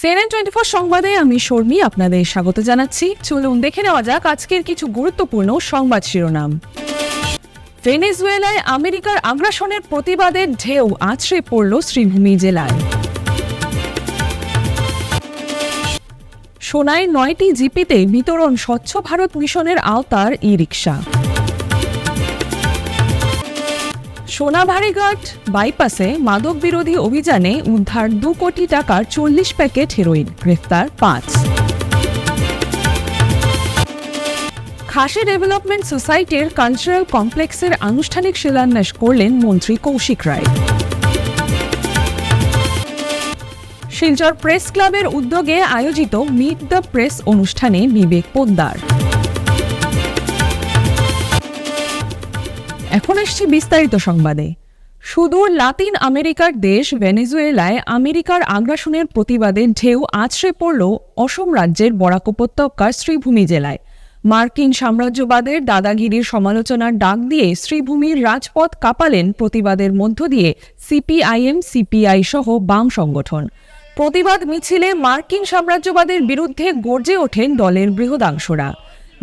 CNN twenty four সংবাদে আমি শর্মি আপনাদের স্বাগত জানাচ্ছি। চলুন দেখে নেওয়া যাক আজকের কিছু গুরুত্বপূর্ণ সংবাদ শিরোনাম। ভেনেজুয়েলায় আমেরিকার আগ্রাসনের প্রতিবাদের ঢেউ আছড়ে পড়ল শ্রীভূমি জেলায়। সোনায় নয়টি জিপিতে বিতরণ স্বচ্ছ ভারত মিশনের আওতার ই রিক্সা সোনাভারিঘাট বাইপাসে মাদক বিরোধী অভিযানে উদ্ধার দু কোটি টাকার চল্লিশ প্যাকেট হেরোইন গ্রেফতার পাঁচ। খাসি ডেভেলপমেন্ট সোসাইটির কালচারাল কমপ্লেক্সের আনুষ্ঠানিক শিলান্যাস করলেন মন্ত্রী কৌশিক রায়। শিলচর প্রেস ক্লাবের উদ্যোগে আয়োজিত মিট দ্য প্রেস অনুষ্ঠানে বিবেক পোদ্দার। এখন আসছি বিস্তারিত সংবাদে। সুদূর লাতিন আমেরিকার দেশ ভেনেজুয়েলায় আমেরিকার আগ্রাসনের প্রতিবাদে ঢেউ আছড়ে পড়ল অসম রাজ্যের বরাক উপত্যকার শ্রীভূমি জেলায়। মার্কিন সাম্রাজ্যবাদের দাদাগিরির সমালোচনার ডাক দিয়ে শ্রীভূমির রাজপথ কাঁপালেন প্রতিবাদের মধ্য দিয়ে সিপিআইএম, সিপিআই সহ বাম সংগঠন। প্রতিবাদ মিছিলে মার্কিন সাম্রাজ্যবাদের বিরুদ্ধে গর্জে ওঠেন দলের বৃহদাংশরা।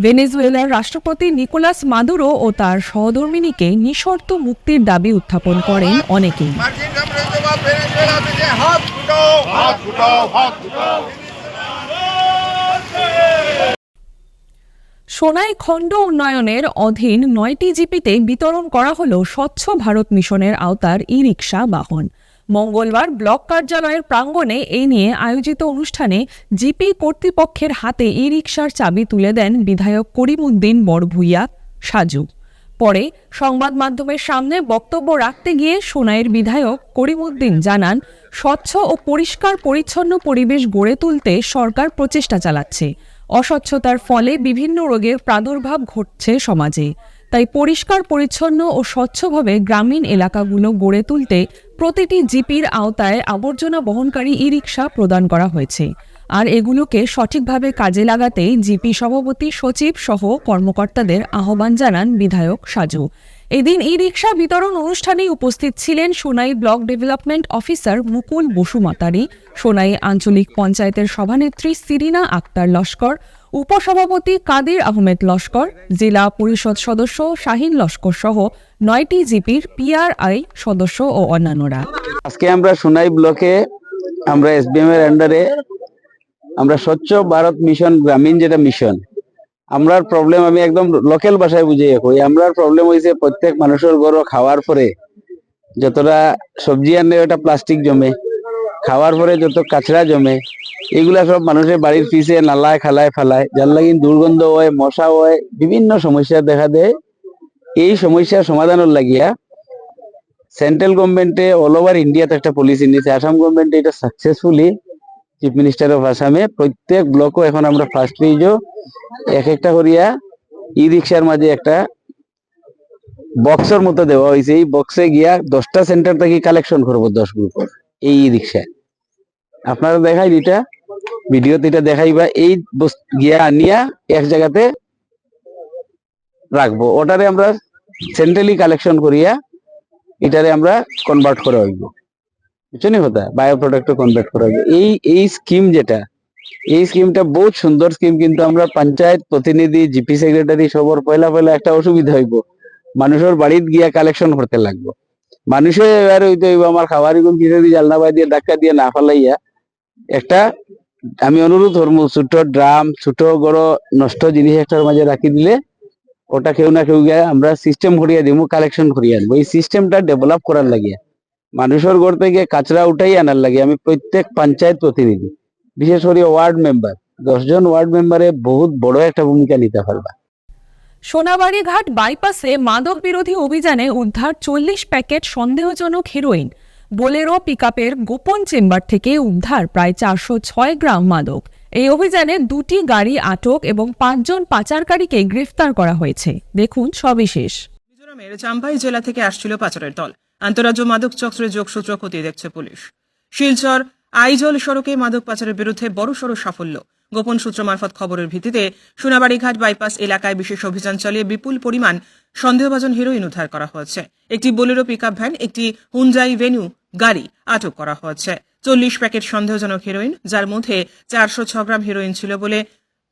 ভেনেজুয়েলার রাষ্ট্রপতি নিকোলাস মাদুরো ও তার সহধর্মিনীকে নিঃশর্ত মুক্তির দাবি উত্থাপন করেন অনেকেই। সোনাই খণ্ড উন্নয়নের অধীন নয়টি জিপিতে বিতরণ করা হল স্বচ্ছ ভারত মিশনের আওতার ই রিক্সা বাহন। মঙ্গলবার ব্লক কার্যালয়ের প্রাঙ্গণে এই নিয়ে আয়োজিত অনুষ্ঠানে জিপি কর্তৃপক্ষের হাতে ই রিক্সার চাবি তুলে দেন বিধায়ক করিমউদ্দিন বড়ভুইয়া সাজু। পরে সংবাদ মাধ্যমের সামনে বক্তব্য রাখতে গিয়ে সোনাইয়ের বিধায়ক করিমউদ্দিন জানান, স্বচ্ছ ও পরিষ্কার পরিচ্ছন্ন পরিবেশ গড়ে তুলতে সরকার প্রচেষ্টা চালাচ্ছে। অস্বচ্ছতার ফলে বিভিন্ন রোগের প্রাদুর্ভাব ঘটছে সমাজে। তাই পরিষ্কার, পরিচ্ছন্ন ও স্বচ্ছভাবে গ্রামীণ এলাকাগুলো গড়ে তুলতে প্রতিটি জিপির আওতায় আবর্জনা বহনকারী ই রিক্সা প্রদান করা হয়েছে। আর এগুলোকে সঠিকভাবে কাজে লাগাতে জিপি সভাপতি, সচিব সহ কর্মকর্তাদের আহ্বান জানান বিধায়ক সাজু। এদিন ই রিক্সা বিতরণ অনুষ্ঠানে উপস্থিত ছিলেন Sonai block development officer Mukul Basumatary Sonai আঞ্চলিক পঞ্চায়েতের সভানেত্রী সিরিনা আক্তার লস্কর উপসভাপতি কাদির আহমেদ লস্কর, জেলা পরিষদ সদস্য শাহিন লস্কর সহ নয়টি জিপির পিআরআই সদস্য ও অন্যান্যরা। আজকে আমরা সোনাই ব্লকে আমরা এসবিএম এর আন্ডারে আমরা স্বচ্ছ ভারত মিশন গ্রামীণ যেটা মিশন, আমরার প্রবলেম আমি একদম লোকাল ভাষায় বুঝিয়ে কই আমরার প্রবলেম হয়েছে প্রত্যেক মানুষের গরু খাওয়ার পরে যতটা সবজি আনলে ওটা প্লাস্টিক জমে। খাওয়ার পরে যত কাছড়া জমে, এগুলা সব মানুষের বাড়ির পিছে নালায় খালায় ফালায়, যার লাগি দুর্গন্ধ হয়, মশা হয়, বিভিন্ন সমস্যা দেখা দেয়। এই সমস্যার সমাধানের লাগিয়া সেন্ট্রাল গভর্নমেন্টে অল ওভার ইন্ডিয়াতে একটা পলিসি নিয়েছে। আসাম গভর্নমেন্ট এটা সাকসেসফুলি চিফ মিনিস্টার অফ আসামে প্রত্যেক ব্লকও এখন আমরা ফার্স্ট পেজও এক একটা করিয়া ই রিক্সার মাঝে একটা বক্সের মতো দেওয়া হয়েছে। এই বক্সে গিয়া দশটা সেন্টার থেকে কালেকশন করব দশ গ্রুপের এই ই রিক্সায় আপনারা দেখাই এটা ভিডিওতে এটা দেখাইবা, এই গিয়া আনিয়া এক জায়গাতে রাখব। ওটারে আমরা সেন্ট্রালি কালেকশন করিয়া এটারে আমরা কনভার্ট করা হইব। বুঝছ নি কথা? বায়ো প্রোডাক্ট কনভার্ট করা হইব। এই এই স্কিম যেটা, এই স্কিমটা বহুত সুন্দর স্কিম কিন্তু আমরা পঞ্চায়েত প্রতিনিধি জিপি সেক্রেটারি সবর পয়লা পয়লা একটা অসুবিধা হইব। মানুষের বাড়িত গিয়া কালেকশন করতে লাগবো। মানুষে এবার হইতে হইব আমার খাবারই গুণ কিছু জালনা বাই দিয়ে ধাক্কা দিয়ে না ফেলাইয়া একটা, আমি অনুরোধ করব ছোট ড্রাম ছোট বড় নষ্ট জিনিস একটার মাঝে রাখি দিলে ওটা কেউ না কেউ গিয়ে আমরা সিস্টেম করিয়া দিব কালেকশন করিয়া আনব। এই সিস্টেমটা ডেভেলপ করার লাগিয়া মানুষের ঘর থেকে কাঁচরা উঠাই আনার লাগে। আমি প্রত্যেক পঞ্চায়েত প্রতিনিধি, বিশেষ করে ওয়ার্ড মেম্বার দশজন ওয়ার্ড মেম্বারে বহুত বড় একটা ভূমিকা নিতে পারবা। সোনাবাড়ি ঘাট বাইপাসে মাদক বিরোধী অভিযানে উদ্ধার চল্লিশ প্যাকেট সন্দেহজনক হেরোইন বোলেরো পিকআপের গোপন চেম্বার থেকে উদ্ধার প্রায় চারশো ছয় গ্রাম মাদক। এই অভিযানে দুটি গাড়ি আটক এবং পাঁচজন পাচারকারীকে গ্রেফতার করা হয়েছে। দেখুন সবিশেষ। মিজোরামের চাম্পাই জেলা থেকে আসছিল পাচারের দল। আন্তরাজ্য মাদক চক্রের যোগসূত্র খতিয়ে দেখছে পুলিশ। শিলচর আইজল সড়কে মাদক পাচারের বিরুদ্ধে বড়সড় সাফল্য। গোপন সূত্র মারফত খবরের ভিত্তিতে সোনাবাড়িঘাট বাইপাস এলাকায় বিশেষ অভিযান চালিয়ে বিপুল পরিমাণ সন্দেহভাজন হিরোইন উদ্ধার করা হয়েছে। একটি বোলেরো পিকআপ ভ্যান, একটি হুঞ্জাই ভেনু গাড়ি আটক করা হয়েছে। চল্লিশ প্যাকেট সন্দেহজনক হিরোইন, যার মধ্যে চারশো ছ গ্রাম হেরোইন ছিল বলে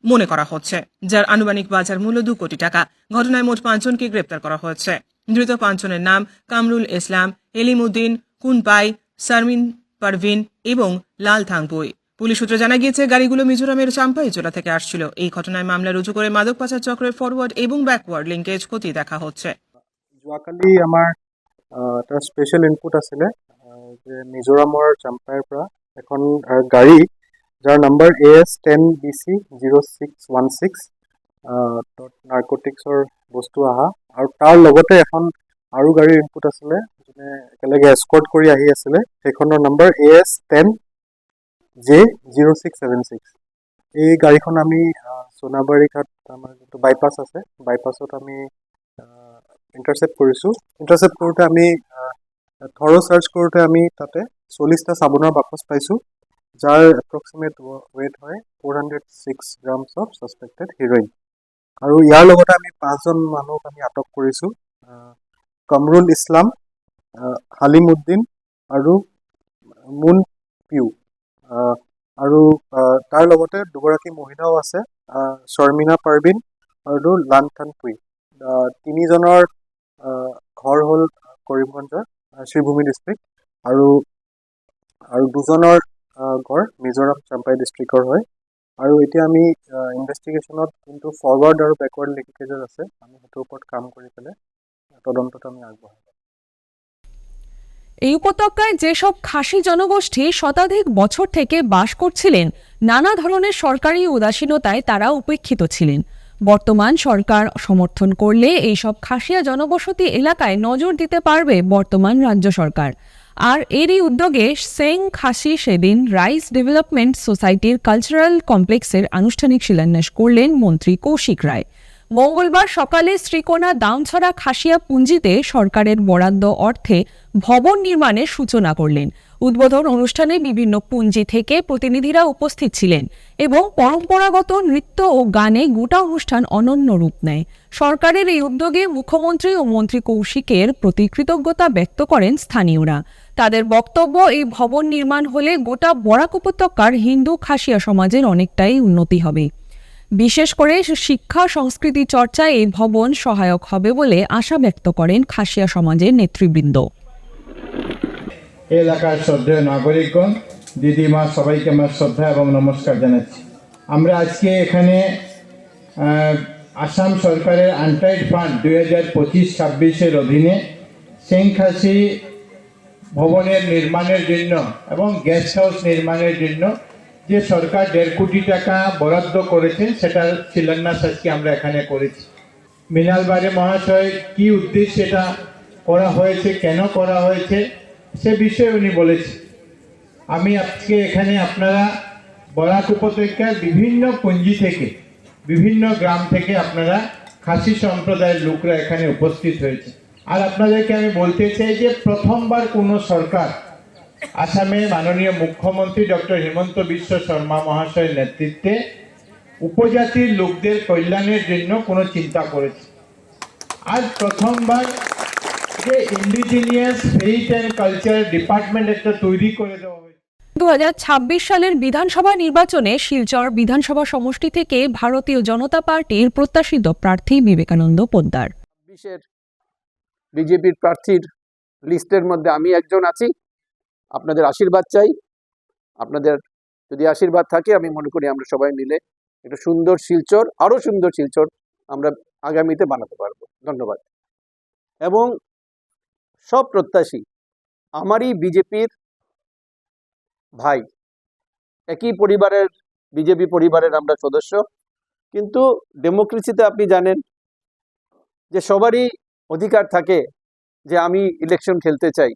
মনে করা হচ্ছে, যার আনুমানিক বাজার মূল্য দু কোটি টাকা। ঘটনায় মোট পাঁচজনকে গ্রেপ্তার করা হয়েছে। ধৃত পাঁচজনের নাম কামরুল ইসলাম, এলিমুদ্দিন, কুনপাই, সারমিন পারভিন এবং লাল থাংপুই। পুলিশ সূত্রে জানা গিয়েছে, গাড়িগুলো মিজোরামের চাম্পাই জেলা থেকে আসছিল। এই ঘটনায় মামলা রুজু করে মাদক পাচার চক্রের ফরওয়ার্ড এবং ব্যাকওয়ার্ড লিঙ্কেজ খতিয়ে দেখা হচ্ছে। যোৱাকালি আমাৰ এটা স্পেচিয়েল ইনপুট আছিলে যে মিজোৰামৰ চাম্পাইৰ পৰা এখন গাড়ী, যাৰ number A S ten B C zero' six one six নাৰ্কটিক্সৰ বস্তু অহা, আৰু তাৰ লগতে এখন আৰু গাড়ীৰ ইনপুট আছিলে যোনে একেলগে এস্কৰ্ট কৰি আহি আছিলে, সেইখনৰ number A S ten J zero' six seven six. এই গাড়ীখন আমি সোণাবাৰী ঘাট আমাৰ যোনটো বাইপাছ আছে বাইপাছত আমি ইণ্টাৰচেপ্ট কৰিছোঁ। ইণ্টাৰচেপ্ট কৰোঁতে আমি থৰ চাৰ্চ কৰোঁতে আমি তাতে চল্লিছটা চাবোনৰ বাকচ পাইছোঁ যাৰ এপ্ৰক্সিমেট ৱেইট হয় four hundred six grams of suspected heroin আৰু ইয়াৰ লগতে আমি পাঁচজন মানুহক আমি আটক কৰিছোঁ কামৰুল ইছলাম হালিম উদ্দিন আৰু মুন পিউ। আৰু তাৰ লগতে দুগৰাকী মহিলাও আছে শৰ্মিনা পাৰবিন আৰু লানথান পুই। তিনিজনৰ ঘৰ হ'ল কৰিমগঞ্জৰ শ্ৰীভূমি ডিষ্ট্ৰিক্ট আৰু আৰু দুজনৰ ঘৰ মিজোৰাম চাম্পাই ডিষ্ট্ৰিক্টৰ হয়। আৰু এতিয়া আমি ইনভেষ্টিগেশ্যনত যোনটো ফৰৱাৰ্ড আৰু বেকৱাৰ্ড লিংকেজেছ আছে আমি সেইটোৰ ওপৰত কাম কৰি পেলাই তদন্তত আমি আগবঢ়াম। এই উপত্যকায় যেসব খাসি জনগোষ্ঠী শতাধিক বছর থেকে বাস করছিলেন, নানা ধরনের সরকারি উদাসীনতায় তারা উপেক্ষিত ছিলেন। বর্তমান সরকার সমর্থন করলে এইসব খাসিয়া জনবসতি এলাকায় নজর দিতে পারবে বর্তমান রাজ্য সরকার। আর এরই উদ্যোগে সেং খাসি সেদিন রাইস ডেভেলপমেন্ট সোসাইটির কালচারাল কমপ্লেক্সের আনুষ্ঠানিক শিলান্যাস করলেন মন্ত্রী কৌশিক রায়। মঙ্গলবার সকালে শ্রীকোনা দামছড়া খাসিয়া পুঞ্জিতে সরকারের বরাদ্দ অর্থে ভবন নির্মাণের সূচনা করলেন। উদ্বোধন অনুষ্ঠানে বিভিন্ন পুঞ্জি থেকে প্রতিনিধিরা উপস্থিত ছিলেন এবং পরম্পরাগত নৃত্য ও গানে গোটা অনুষ্ঠান অনন্য রূপ নেয়। সরকারের এই উদ্যোগে মুখ্যমন্ত্রী ও মন্ত্রী কৌশিকের প্রতি কৃতজ্ঞতা ব্যক্ত করেন স্থানীয়রা। তাদের বক্তব্য, এই ভবন নির্মাণ হলে গোটা বরাক উপত্যকার হিন্দু খাসিয়া সমাজের অনেকটাই উন্নতি হবে। বিশেষ করে শিক্ষা, সংস্কৃতি চর্চায় এই ভবন সহায়ক হবে বলে আশা ব্যক্ত করেন খাসিয়া সমাজের নেতৃবৃন্দ। এলাকার শ্রদ্ধেয় নাগরিকগণ, দিদিমা, সবাইকে আমার শ্রদ্ধা এবং নমস্কার জানাচ্ছি। আমরা আজকে এখানে আসাম সরকারের আনটাইড ফান্ড দুই হাজার পঁচিশ ছাব্বিশের অধীনে সেংখাসি ভবনের নির্মাণের জন্য এবং গেস্ট হাউস নির্মাণের জন্য যে সরকার দেড় কোটি টাকা বরাদ্দ করেছেন সেটার শিলান্যাস আজকে আমরা এখানে করেছি। মৃণাল বারে মহাশয়, কি উদ্দেশ্যে এটা করা হয়েছে, কেন করা হয়েছে, সে বিষয়ে উনি বলেছেন। আমি আজকে এখানে আপনারা বরাক উপত্যকার বিভিন্ন পুঞ্জি থেকে, বিভিন্ন গ্রাম থেকে আপনারা খাসি সম্প্রদায়ের লোকরা এখানে উপস্থিত হয়েছে। আর আপনাদেরকে আমি বলতে চাই যে প্রথমবার কোনো সরকার আসামে মাননীয় মুখ্যমন্ত্রী ডক্টর হিমন্ত বিশ্ব শর্মা মহাশয়ের নেতৃত্বে উপজাতির লোকদের কল্যাণের জন্য কোনো চিন্তা করেছে। আজ প্রথমবার যে indigenous faith and culture department একটা তৈরি করে দেওয়া হয়েছে। দু হাজার ছাব্বিশ সালের বিধানসভা নির্বাচনে শিলচর বিধানসভা সমষ্টি থেকে ভারতীয় জনতা পার্টির প্রত্যাশিত প্রার্থী বিবেকানন্দ পোদ্দার। বিজেপির প্রার্থীর লিস্টের মধ্যে আমি একজন আছি। আপনাদের আশীর্বাদ চাই। আপনাদের যদি আশীর্বাদ থাকে, আমি মনে করি আমরা সবাই মিলে একটা সুন্দর শিলচর, আরও সুন্দর শিলচর আমরা আগামীতে বানাতে পারব। ধন্যবাদ। এবং সব প্রত্যাশী, আমারই বিজেপির ভাই, একই পরিবারের, বিজেপি পরিবারের আমরা সদস্য। কিন্তু ডেমোক্রেসিতে আপনি জানেন যে সবারই অধিকার থাকে যে আমি ইলেকশন খেলতে চাই।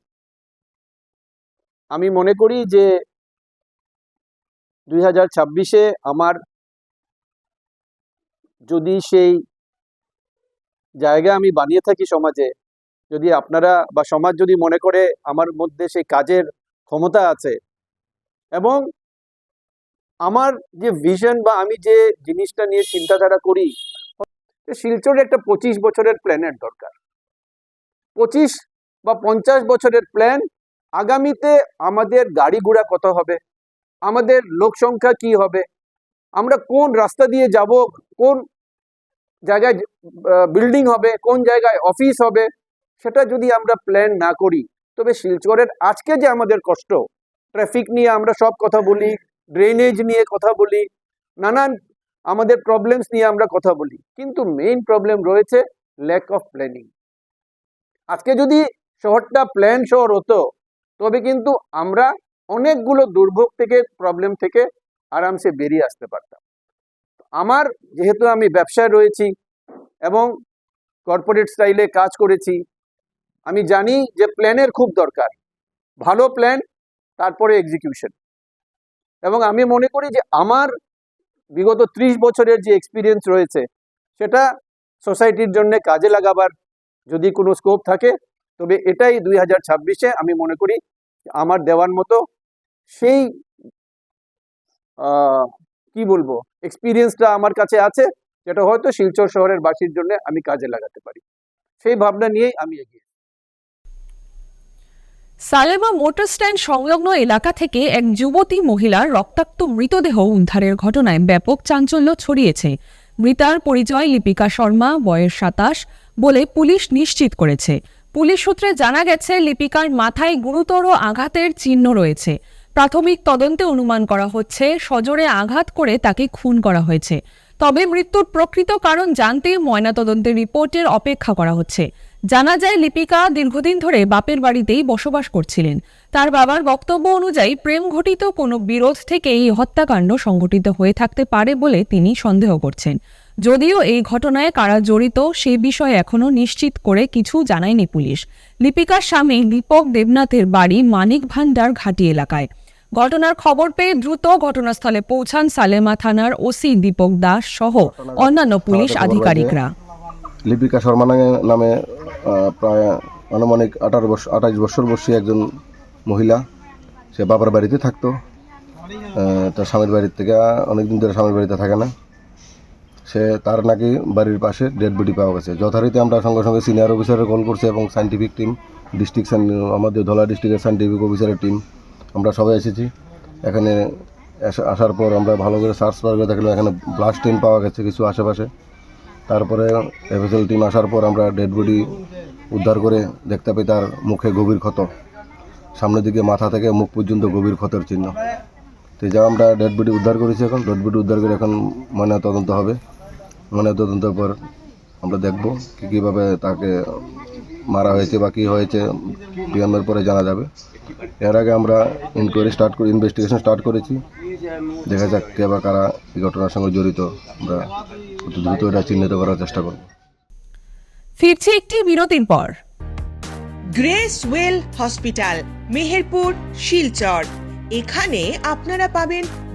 আমি মনে করি যে দুই হাজার ছাব্বিশে আমার যদি সেই জায়গা আমি বানিয়ে থাকি সমাজে, যদি আপনারা বা সমাজ যদি মনে করে আমার মধ্যে সেই কাজের ক্ষমতা আছে এবং আমার যে ভিশন বা আমি যে জিনিসটা নিয়ে চিন্তাধারা করি শিলচরে একটা পঁচিশ বছরের প্ল্যানের দরকার। পঁচিশ বা পঞ্চাশ বছরের প্ল্যান আগামীতে আমাদের গাড়ি ঘোড়া কত হবে? আমাদের লোক সংখ্যা কি হবে? আমরা কোন রাস্তা দিয়ে যাব? কোন জায়গায় বিল্ডিং হবে? কোন জায়গায় অফিস হবে? সেটা যদি আমরা প্ল্যান না করি, তবে শিলচরের আজকে যে আমাদের কষ্ট ট্রাফিক নিয়ে আমরা সব কথা বলি ড্রেনেজ নিয়ে কথা বলি, নানান আমাদের প্রবলেমস নিয়ে আমরা কথা বলি, কিন্তু মেইন প্রবলেম রয়েছে ল্যাক অফ প্ল্যানিং আজকে যদি শহরটা প্ল্যান শহর হতো তবে কিন্তু আমরা অনেকগুলো দুর্ভোগ থেকে প্রবলেম থেকে আরামসে বেরিয়ে আসতে পারতাম। আমার যেহেতু আমি ব্যবসায় রয়েছি এবং কর্পোরেট স্টাইলে কাজ করেছি, আমি জানি যে প্ল্যানের খুব দরকার। ভালো প্ল্যান তারপরে এক্সিকিউশন এবং আমি মনে করি যে আমার বিগত ত্রিশ বছরের যে এক্সপিরিয়েন্স রয়েছে, সেটা সোসাইটির জন্য কাজে লাগাবার যদি কোনো স্কোপ থাকে তবে এটাই দুই হাজার ছাব্বিশে আমি মনে করি আমার দেওয়ার মতো সেই কি বলব এক্সপিরিয়েন্সটা আমার কাছে আছে, যেটা হয়তো শিলচর শহরের বাসীর জন্য আমি কাজে লাগাতে পারি। সেই ভাবনা নিয়েই আমি এগিয়ে সালেমা মোটর স্ট্যান্ড সংলগ্ন এলাকা থেকে এক যুবতী মহিলার রক্তাক্ত মৃতদেহ উদ্ধারের ঘটনায় ব্যাপক চাঞ্চল্য ছড়িয়েছে। মৃতার পরিচয় লিপিকা শর্মা, বয়স সাতাশ বলে পুলিশ নিশ্চিত করেছে। পুলিশ সূত্রে জানা গেছে, লিপিকার মাথায় গুরুতর আঘাতের চিহ্ন রয়েছে। প্রাথমিক তদন্তে অনুমান করা হচ্ছে, সজোরে আঘাত করে তাকে খুন করা হয়েছে। তবে মৃত্যুর প্রকৃত কারণ জানতে ময়নাতদন্তের রিপোর্টের অপেক্ষা করা হচ্ছে। জানা যায়, লিপিকা দীর্ঘদিন ধরে বাপের বাড়িতেই বসবাস করছিলেন। তার বাবার বক্তব্য অনুযায়ী, প্রেম ঘটিত কোনো বিরোধ থেকে এই হত্যাকাণ্ড সংঘটিত হয়ে থাকতে পারে বলে তিনি সন্দেহ করছেন। যদিও এই ঘটনায় কারা জড়িত সে বিষয়ে এখনও নিশ্চিত করে কিছু জানায়নি পুলিশ। লিপিকার স্বামী দীপক দেবনাথের বাড়ি মানিক ভান্ডার ঘাটি এলাকায়। ঘটনার খবর পেয়ে দ্রুত ঘটনাস্থলে পৌঁছান সালেমা থানার ওসি দীপক দাস সহ অন্যান্য পুলিশ আধিকারিকরা। লিপিকা শর্মা নামে- প্রায় আনুমানিক আঠারো বছর আঠাশ বছর বয়সী একজন মহিলা। সে বাবার বাড়িতে থাকতো। তার স্বামীর বাড়ির থেকে অনেকদিন ধরে স্বামীর বাড়িতে থাকে না। সে তার নাকি বাড়ির পাশে ডেড বডি পাওয়া গেছে। যথারীতি আমরা সঙ্গে সঙ্গে সিনিয়র অফিসারের কল করছি এবং সাইন্টিফিক টিম ডিস্ট্রিক্ট আমাদের ধলা ডিস্ট্রিক্টের সাইন্টিফিক অফিসারের টিম আমরা সবাই এসেছি। এখানে আসার পর আমরা ভালো করে সার্চ করে দেখলাম, এখানে ব্লাস্ট টিম পাওয়া গেছে কিছু আশেপাশে। তারপরে এফএসএল টিম আসার পর আমরা ডেড বডি উদ্ধার করে দেখতে পাই তার মুখে গভীর ক্ষত। সামনের দিকে মাথা থেকে মুখ পর্যন্ত গভীর ক্ষতের চিহ্ন। তো যা আমরা ডেড বডি উদ্ধার করেছি এখন ডেড বডি উদ্ধার করে এখন ময়না তদন্ত হবে। ময়না তদন্তের পর আমরা দেখব কী কীভাবে তাকে মারা হয়েছে বা কী হয়েছে পিএমের পরে জানা যাবে। এর আগে আমরা ইনকোয়ারি স্টার্ট করে ইনভেস্টিগেশন স্টার্ট করেছি। দেখা যাক কে বা কারা এই ঘটনার সঙ্গে জড়িত। আমরা অতি দ্রুত এটা চিহ্নিত করার চেষ্টা করব। ফিরছে একটি বিরতির পর। Grace well hospital Meherpur Silchar. এখানে আপনারা পাবেন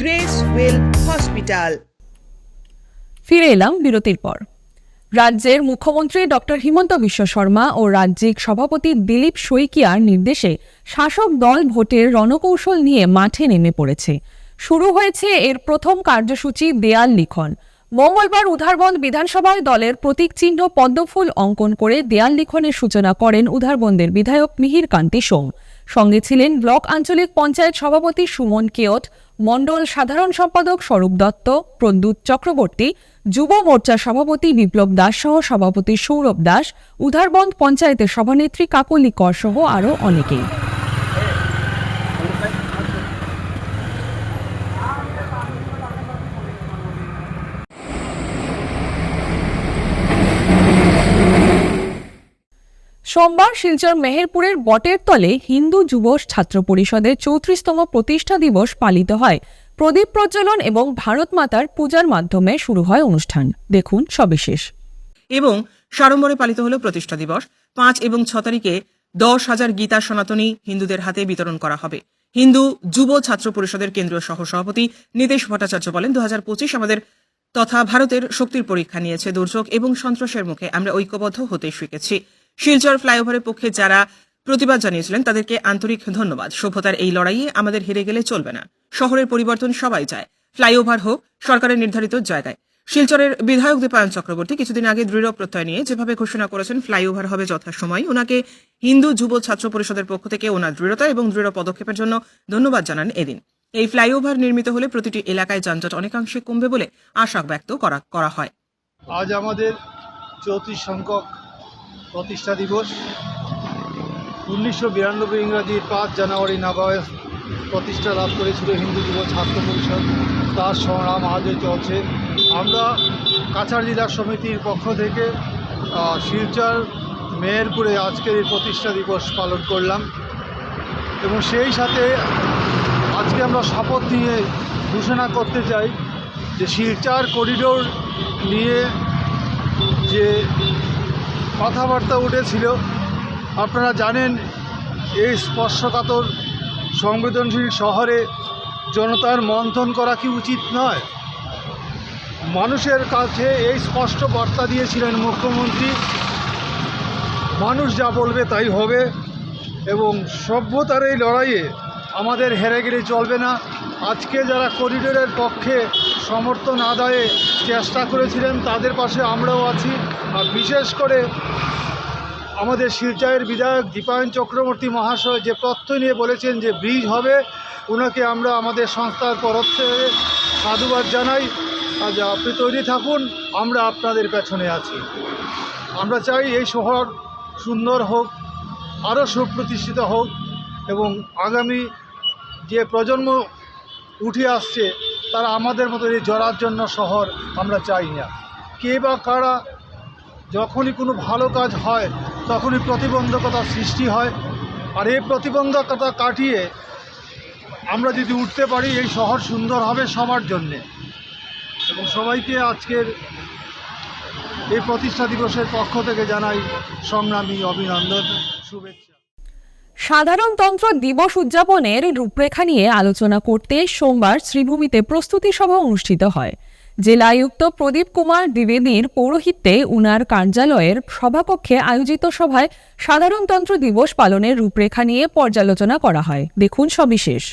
গ্রেস ওয়েল হসপিটাল ফিরে এলাম বিরতির পর। রাজ্যের মুখ্যমন্ত্রী ডক্টর হিমন্ত বিশ্ব শর্মা ও রাজ্যিক সভাপতি দিলীপ শইকিয়ার নির্দেশে শাসক দল ভোটের রণকৌশল নিয়ে মাঠে নেমে পড়েছে। শুরু হয়েছে এর প্রথম কার্যসূচি দেয়াল লিখন। মঙ্গলবার উধারবন্দ বিধানসভায় দলের প্রতীক চিহ্ন পদ্মফুল অঙ্কন করে দেয়াল লিখনের সূচনা করেন উধারবন্দের বিধায়ক মিহির কান্তি সোম। সঙ্গে ছিলেন ব্লক আঞ্চলিক পঞ্চায়েত সভাপতি সুমন কেয়ট মণ্ডল সাধারণ সম্পাদক স্বরূপ দত্ত, প্রদ্যুৎ চক্রবর্তী, যুব মোর্চা সভাপতি বিপ্লব দাস সহ সভাপতি সৌরভ দাস, উধারবন্দ পঞ্চায়েতের সভানেত্রী কাকলি কর সহ আরও অনেকেই। সোমবার শিলচর মেহেরপুরের বটের তলে হিন্দু যুব ছাত্র পরিষদের চৌত্রিশতম প্রতিষ্ঠা দিবস পালিত হয়। প্রদীপ প্রজ্বলন এবং ভারত মাতার পূজার মাধ্যমে শুরু হয় অনুষ্ঠান। দেখুন সবিশেষ। এবং সাড়ম্বরে পালিত হল প্রতিষ্ঠা দিবস। পাঁচ এবং ছ তারিখে দশ হাজার গীতা সনাতনী হিন্দুদের হাতে বিতরণ করা হবে। হিন্দু যুব ছাত্র পরিষদের কেন্দ্রীয় সহ সভাপতি নীতিশ ভট্টাচার্য বলেন দু হাজার পঁচিশ আমাদের তথা ভারতের শক্তির পরীক্ষা নিয়েছে দুর্যোগ এবং সন্ত্রাসের মুখে আমরা ঐক্যবদ্ধ হতে শিখেছি। শিলচর ফ্লাইওভারের পক্ষে যারা প্রতিবাদ জানিয়েছিলেন, তাদেরকে আন্তরিক ধন্যবাদ। সভ্যতার এই লড়াইয়ে আমাদের হেরে গেলে চলবে না। শহরের পরিবর্তন সবাই চায়। ফ্লাইওভার হোক, সরকারের নির্ধারিত জায়গায়। শিলচরের বিধায়ক দীপায়ন চক্রবর্তী কিছুদিন আগে দৃঢ় প্রত্যয় নিয়ে যেভাবে ঘোষণা করেছেন, ফ্লাইওভার হবে যথাসময়। ওনাকে হিন্দু যুব ছাত্র পরিষদের পক্ষ থেকে ওনার দৃঢ়তা এবং দৃঢ় পদক্ষেপের জন্য ধন্যবাদ জানান এদিন। এই ফ্লাইওভার নির্মিত হলে প্রতিটি এলাকায় যানজট অনেকাংশে কমবে বলে আশা ব্যক্ত করা করা হয়। আজ আমাদের চৌত্রিশ সংখ্যক প্রতিষ্ঠা দিবস। উনিশশো বিরানব্বই ইংরাজির পাঁচ জানুয়ারি নাগাদ প্রতিষ্ঠা লাভ করেছিল হিন্দু যুব ছাত্র পরিষদ। তার সংগ্রাম আজও চলছে। আমরা কাছাড় জেলা সমিতির পক্ষ থেকে শিলচর, মেহেরপুরে আজকের এই প্রতিষ্ঠা দিবস পালন করলাম। এবং সেই সাথে আজকে আমরা শপথ নিয়ে ঘোষণা করতে চাই যে শিলচর করিডোর নিয়ে যে কথাবার্তা উঠেছিল। আপনারা জানেন, এই স্পর্শকাতর সংবেদনশীল শহরে জনতার মন্থন করা কি উচিত নয়? মানুষের কাছে এই স্পষ্ট বার্তা দিয়েছিলেন মুখ্যমন্ত্রী, মানুষ যা বলবে তাই হবে এবং সভ্যতার এই লড়াইয়ে আমাদের হেরে গেলে চলবে না। আজকে যারা করিডোরের পক্ষে সমর্থন আদায়ে চেষ্টা করেছিলেন, তাদের পাশে আমরাও আছি। আর বিশেষ করে আমাদের শিলচরের বিধায়ক দীপায়ন চক্রবর্তী মহাশয় যে প্রত্যয় নিয়ে বলেছেন যে ব্রিজ হবে ওনাকে আমরা আমাদের সংস্থার তরফ থেকে সাধুবাদ জানাই। আজ আপনি তৈরি থাকুন, আমরা আপনাদের পেছনে আছি। আমরা চাই এই শহর সুন্দর হোক, আরও সুপ্রতিষ্ঠিত হোক, এবং আগামী যে প্রজন্ম উঠে আসছে, তারা আমাদের মতো এই জড়ার জন্য শহর আমরা চাই না। কে বা কারা, যখনই কোনো ভালো কাজ হয়, তখনই প্রতিবন্ধকতার সৃষ্টি হয়। আর এই প্রতিবন্ধকতা কাটিয়ে আমরা যদি উঠতে পারি, এই শহর সুন্দর হবে সবার জন্যে। এবং সবাইকে আজকের এই প্রতিষ্ঠা দিবসের পক্ষ থেকে জানাই সংগ্রামী অভিনন্দন, শুভেচ্ছা। সাধারণতন্ত্র দিবস উদযাপনের রূপরেখা নিয়ে আলোচনা করতে সোমবার শ্রীভূমিতে প্রস্তুতি সভা অনুষ্ঠিত হয়। জেলা আয়ুক্ত প্রদীপ কুমার দ্বিবেদীর পৌরোহিত্যে উনার কার্যালয়ের সভাকক্ষে আয়োজিত সভায় সাধারণতন্ত্র দিবস পালনের রূপরেখা নিয়ে পর্যালোচনা করা হয়। দেখুন সবিশেষ।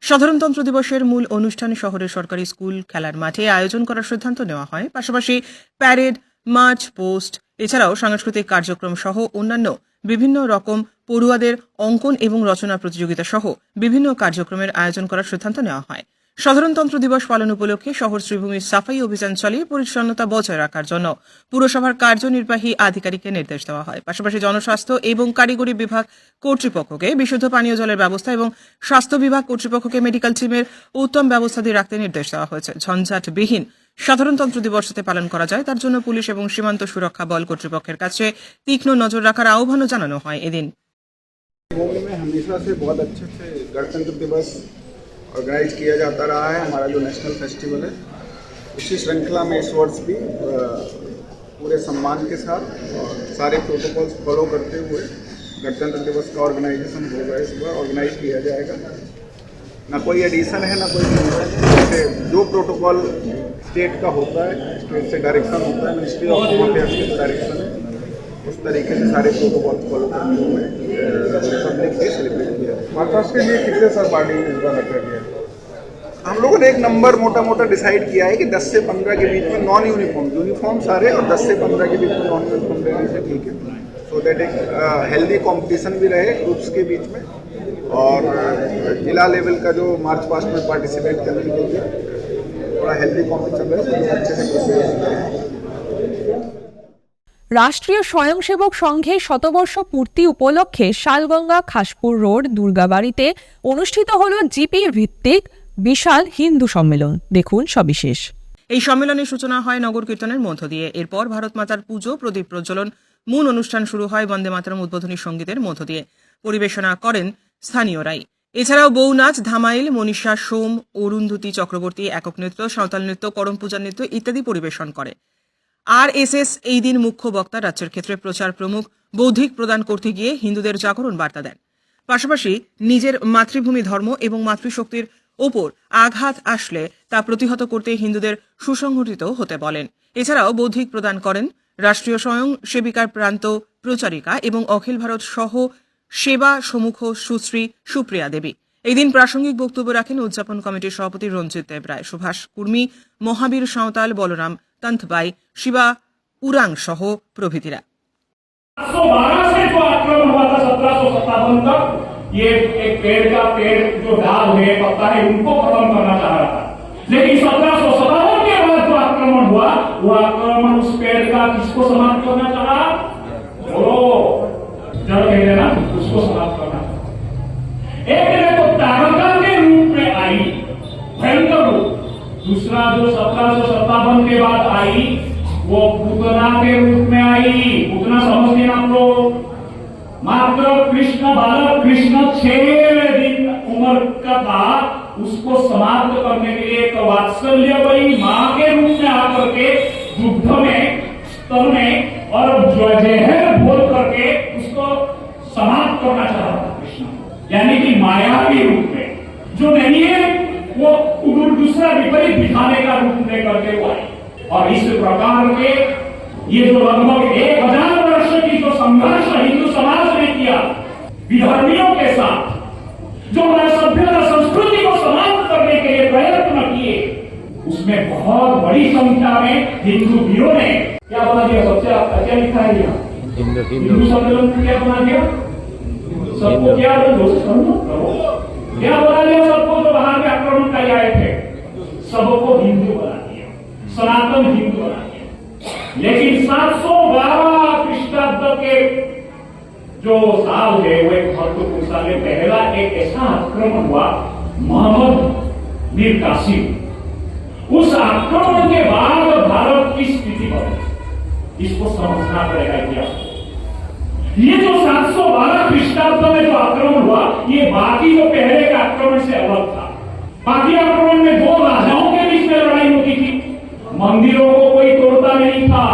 সাধারণতন্ত্র দিবসের মূল অনুষ্ঠান শহরের সরকারি স্কুল খেলার মাঠে আয়োজন করার সিদ্ধান্ত নেওয়া হয়। পাশাপাশি প্যারেড, মার্চ, পোস্ট, এছাড়াও সাংস্কৃতিক কার্যক্রম সহ অন্যান্য বিভিন্ন রকম পড়ুয়াদের অঙ্কন এবং রচনা প্রতিযোগিতা সহ বিভিন্ন কার্যক্রমের আয়োজন করার সিদ্ধান্ত নেওয়া হয়। সাধারণতন্ত্র দিবস পালন উপলক্ষে শহর শ্রীভূমির সাফাই অভিযান চালিয়ে পরিচ্ছন্নতা বজায় রাখার জন্য পুরসভার কার্যনির্বাহী আধিকারিককে নির্দেশ দেওয়া হয়। পাশাপাশি জনস্বাস্থ্য এবং কারিগরি বিভাগ কর্তৃপক্ষকে বিশুদ্ধ পানীয় জলের ব্যবস্থা এবং স্বাস্থ্য বিভাগ কর্তৃপক্ষকে মেডিকেল টিমের উত্তম ব্যবস্থা দিয়ে রাখতে নির্দেশ দেওয়া হয়েছে। ঝঞ্ঝাটবিহীন সাধারণতন্ত্র দিবস যাতে পালন করা যায়। তার জন্য পুলিশ এবং সীমান্ত সুরক্ষা বল কর্তৃপক্ষের কাছে তীক্ষ্ণ নজর রাখার আহ্বানও জানানো হয় এদিন। भूमि में हमेशा से बहुत अच्छे से गणतंत्र दिवस ऑर्गेनाइज किया जाता रहा है। हमारा जो नेशनल फेस्टिवल है, उसी श्रृंखला में इस वर्ष भी पूरे सम्मान के साथ और सारे प्रोटोकॉल्स फॉलो करते हुए गणतंत्र दिवस का ऑर्गेनाइजेशन होगा इस बार ऑर्गेनाइज किया जाएगा। ना कोई एडिशन है, ना कोई जैसे जो प्रोटोकॉल स्टेट का होता है स्टेट से डायरेक्शन होता है मिनिस्ट्री ऑफ़ होम अफेयर्स के डायरेक्शन है। उस तरीके से सारे प्रोटोकॉल फॉलो करते हुए रिपब्लिक डे सेलिब्रेट किया। मार्च के लिए कितने सर पार्टी इस बार रखा गया हम लोगों ने एक नंबर मोटा मोटा डिसाइड किया है कि 10 से 15 के बीच में नॉन यूनिफॉर्म यूनिफॉर्म सारे और 10 से 15 के बीच में नॉन यूनिफॉर्म रहने से ठीक है। सो दैट एक हेल्दी कंपटीशन भी रहे ग्रुप्स के बीच में और जिला लेवल का जो मार्च पास्ट में पार्टिसिपेट करने के लिए थोड़ा हेल्दी कॉम्पिटिशन रहे so अच्छे से রাষ্ট্রীয় স্বয়ংসেবক সংঘের শতবর্ষ পূর্তি উপলক্ষে শালগঙ্গা খাসপুর রোড দুর্গাবাড়িতে অনুষ্ঠিত হল জিপি ভিত্তিক বিশাল হিন্দু সম্মেলন। দেখুন সবিশেষ। এই সম্মেলনের সূচনা হয় নগর কীর্তনের মধ্য দিয়ে। এরপর ভারত মাতার পুজো, প্রদীপ প্রজ্বলন, মূল অনুষ্ঠান শুরু হয় বন্দে মাতরম উদ্বোধনী সঙ্গীতের মধ্য দিয়ে। পরিবেশনা করেন স্থানীয়রাই। এছাড়াও বউ নাচ ধামাইল, মনীষা, সোম, অরুন্ধতী চক্রবর্তী একক নৃত্য, সাঁওতাল নৃত্য করম পূজা নৃত্য ইত্যাদি পরিবেশন করে। আর এস এস এই দিন মুখ্য বক্তা রাজ্যের ক্ষেত্রে প্রচার প্রমুখ বৌদ্ধিক প্রদান করতে গিয়ে হিন্দুদের জাগরণ বার্তা দেন। পাশাপাশি নিজের মাতৃভূমি ধর্ম এবং মাতৃশক্তির ওপর আঘাত আসলে তা প্রতিহত করতে হিন্দুদের সুসংগঠিত হতে বলেন। এছাড়াও বৌদ্ধিক প্রদান করেন রাষ্ট্রীয় স্বয়ং সেবিকার প্রান্ত প্রচারিকা এবং অখিল ভারত সহ সেবা সমুখ সুশ্রী সুপ্রিয়া দেবী। এই দিন প্রাসঙ্গিক বক্তব্য রাখেন উদযাপন কমিটির সভাপতি রঞ্জিত দেব রায় সুভাষ কুর্মী মহাবীর সাঁওতাল বলরাম তন্থবাই শিবা উরাং সহ প্রভৃতিরা सौ बारह से जो आक्रमण हुआ था सत्रह सौ सत्तावन तक ये एक पेड़ का पेड़ जो डाल है पत्ता है उनको खत्म करना चाह रहा था लेकिन सत्रह सौ सत्तावन के बाद जो आक्रमण हुआ वो आक्रमण उस पेड़ का किसको समाप्त करना चाहा बोलो जड़ कह देना उसको समाप्त करना एक देखो तारका के रूप में आई। भयंकर रूप। दूसरा जो सत्रह सौ सत्तावन के बाद आई, वो पूतना के रूप में आई। पूतना समझते हैं आप लोग। मात्र कृष्ण बालक कृष्ण छह दिन उम्र का था उसको समाप्त करने के लिए एक वात्सल्य वही माँ के रूप में आकर के दुग्ध में, स्तन में और जो- जहर बोल करके उसको समाप्त करना चाह रहा था कृष्ण यानी कि मायावी रूप में जो नहीं है वो दूसरा विपरीत दिखाने का रूप में करके वो आए। और इस प्रकार के ये जो लगभग एक हज़ार वर्ष की जो संघर्ष हिंदू समाज ने किया विधर्मियों के साथ जो हमारे सभ्यता संस्कृति को समाप्त करने के लिए प्रयत्न किए उसमें बहुत बड़ी संख्या में हिंदू वीरों ने क्या बना दिया? सबसे क्या लिखा है यहाँ? हिंदू सम्मेलन क्या बना दिया? सबको क्या क्या बना दिया? सबको जो बाहर के आक्रमण कर आए थे। सबको हिंदू बना दिया सनातन हिंदू बना दिया लेकिन 712 ख्रीष्टाब्द के जो साल है वो एक महत्वपूर्ण साल है। पहला एक ऐसा आक्रमण हुआ, मोहम्मद मीर कासिम। उस आक्रमण के बाद भारत की स्थिति पर इसको समझना पड़ेगा इतिहास ये जो 712 ख्रीष्टाब्द में जो आक्रमण हुआ, ये बाकी जो पहले के आक्रमण से अलग था। बाकी आक्रमण में दो राजाओं के बीच में लड़ाई होती थी मंदिरों को कोई तोड़ता नहीं था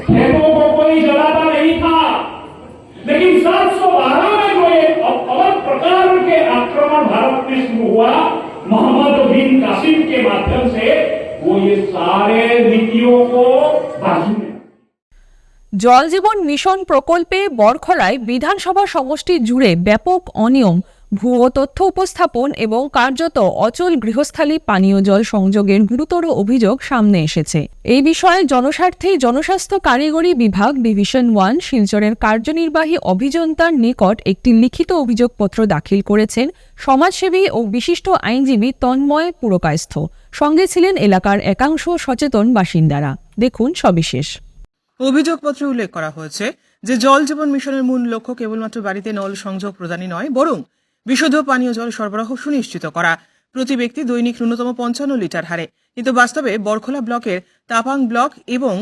खेतों को कोई जलाता नहीं था लेकिन 712 में जो एक अ- अलग प्रकार के आक्रमण भारत में शुरू हुआ मोहम्मद बिन कासिम के माध्यम से वो ये सारे नीतियों को बाजू में জল জীবন মিশন প্রকল্পে বরখলায় বিধানসভা সমষ্টি জুড়ে ব্যাপক অনিয়ম ভুয়ো তথ্য উপস্থাপন এবং কার্যত অচল গৃহস্থালী পানীয় জল সংযোগের গুরুতর অভিযোগ সামনে এসেছে। এই বিষয়ে জনস্বার্থে জনস্বাস্থ্য কারিগরি বিভাগ ডিভিশন ওয়ান শিলচরের কার্যনির্বাহী অভিযন্তার নিকট একটি লিখিত অভিযোগপত্র দাখিল করেছেন সমাজসেবী ও বিশিষ্ট আইনজীবী তন্ময় পুরকায়স্থ। সঙ্গে ছিলেন এলাকার একাংশ সচেতন বাসিন্দারা। দেখুন সবিশেষ। অভিযোগপত্রে উল্লেখ করা হয়েছে যে জল জীবন মিশনের মূল লক্ষ্য কেবলমাত্র বাড়িতে নল সংযোগ প্রদানই নয়, বরং বিশুদ্ধ পানীয় জল সরবরাহ সুনিশ্চিত করা। প্রতি ব্যক্তি দৈনিক ন্যূনতম পঞ্চান্ন লিটার হারে। কিন্তু বাস্তবে বরখোলা ব্লকের তাপাং ব্লক এবং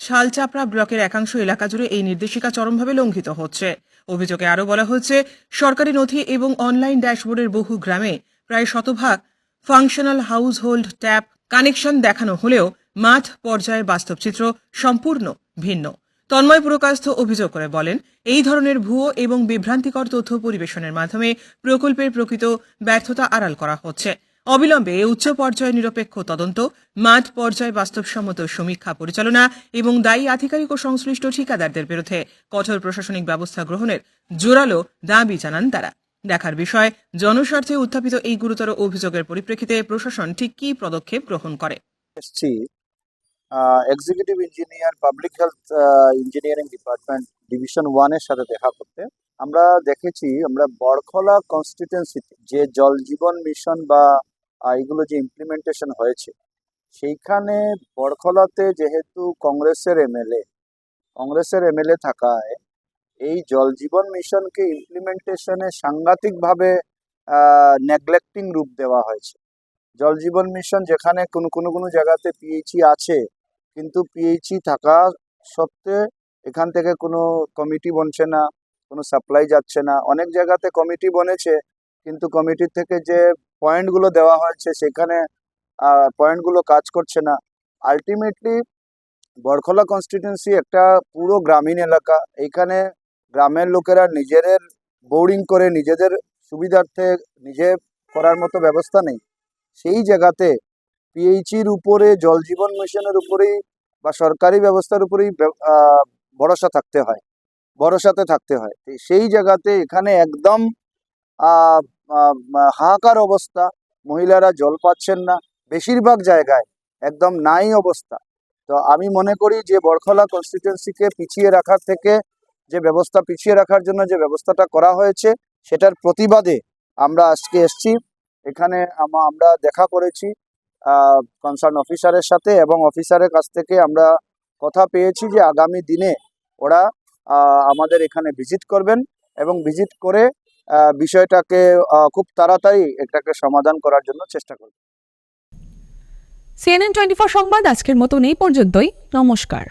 শালচাপড়া ব্লকের একাংশ এলাকা জুড়ে এই নির্দেশিকা চরমভাবে লঙ্ঘিত হচ্ছে। অভিযোগে আরও বলা হচ্ছে, সরকারি নথি এবং অনলাইন ড্যাশবোর্ডের বহু গ্রামে প্রায় শতভাগ functional household tap connection দেখানো হলেও মাঠ পর্যায়ে বাস্তব চিত্র সম্পূর্ণ ভিন্ন। তন্ময় পুরকাস্থ অভিযোগ করে বলেন, এই ধরনের ভুয়ো এবং বিভ্রান্তিকর তথ্য পরিবেশনের মাধ্যমে প্রকল্পের প্রকৃত ব্যর্থতা আড়াল করা হচ্ছে। অবিলম্বে উচ্চ পর্যায়ে নিরপেক্ষ তদন্ত, মাঠ পর্যায়ে বাস্তবসম্মত সমীক্ষা পরিচালনা এবং দায়ী আধিকারিক ও সংশ্লিষ্ট ঠিকাদারদের বিরুদ্ধে কঠোর প্রশাসনিক ব্যবস্থা গ্রহণের জোরালো দাবি জানান তারা। দেখার বিষয়, জনস্বার্থে উত্থাপিত এই গুরুতর অভিযোগের পরিপ্রেক্ষিতে প্রশাসন ঠিক কী পদক্ষেপ গ্রহণ করে? Executive engineer public health engineering department division ওয়ানের সাথে দেখা করতে। আমরা দেখেছি, আমরা বড়খলা কনস্টিটুয়েন্সিতে যে জল জীবন মিশন বা এগুলো যে ইমপ্লিমেন্টেশন হয়েছে, সেইখানে বড়খলাতে যেহেতু কংগ্রেসের এমএলএ কংগ্রেসের এমএলএ থাকায় এই জল জীবন মিশনকে ইমপ্লিমেন্টেশনে সাংঘাতিকভাবে নেগলেক্টিং রূপ দেওয়া হয়েছে। জল জীবন মিশন যেখানে কোনো কোনো কোনো জায়গাতে পিএইচই আছে কিন্তু পিএইচই থাকা সত্ত্বে এখান থেকে কোনো কমিটি বনছে না, কোনো সাপ্লাই যাচ্ছে না। অনেক জায়গাতে কমিটি বনেছে, কিন্তু কমিটির থেকে যে পয়েন্টগুলো দেওয়া হয়েছে সেখানে পয়েন্টগুলো কাজ করছে না। আলটিমেটলি বরখলা কনস্টিটিউন্সি একটা পুরো গ্রামীণ এলাকা। এইখানে গ্রামের লোকেরা নিজেদের বোর্ডিং করে, নিজেদের সুবিধার্থে, নিজে করার মতো ব্যবস্থা নেই। সেই জায়গাতে পিএইচির উপরে, জল জীবন মিশনের উপরেই বা সরকারি ব্যবস্থার উপরেই ভরসা থাকতে হয়, ভরসাতে থাকতে হয়। সেই জায়গাতে এখানে একদম হাহাকার অবস্থা, মহিলারা জল পাচ্ছেন না, বেশিরভাগ জায়গায় একদম নাই অবস্থা। তো আমি মনে করি যে বরখলা কনস্টিটিউয়েন্সিকে পিছিয়ে রাখার থেকে, যে ব্যবস্থা পিছিয়ে রাখার জন্য যে ব্যবস্থাটা করা হয়েছে, সেটার প্রতিবাদে আমরা আজকে এসছি। এখানে আমরা দেখা করেছি। কনসার্ন অফিসারের সাথে এবং অফিসারের কাছ থেকে আমরা কথা পেয়েছি যে আগামী দিনে ওরা আমাদের এখানে ভিজিট করবেন এবং ভিজিট করে বিষয়টাকে খুব তাড়াতাড়ি এটাকে সমাধান করার জন্য চেষ্টা করবেন। সিএনএন টোয়েন্টি ফোর সংবাদ আজকের মতন এই পর্যন্তই। নমস্কার।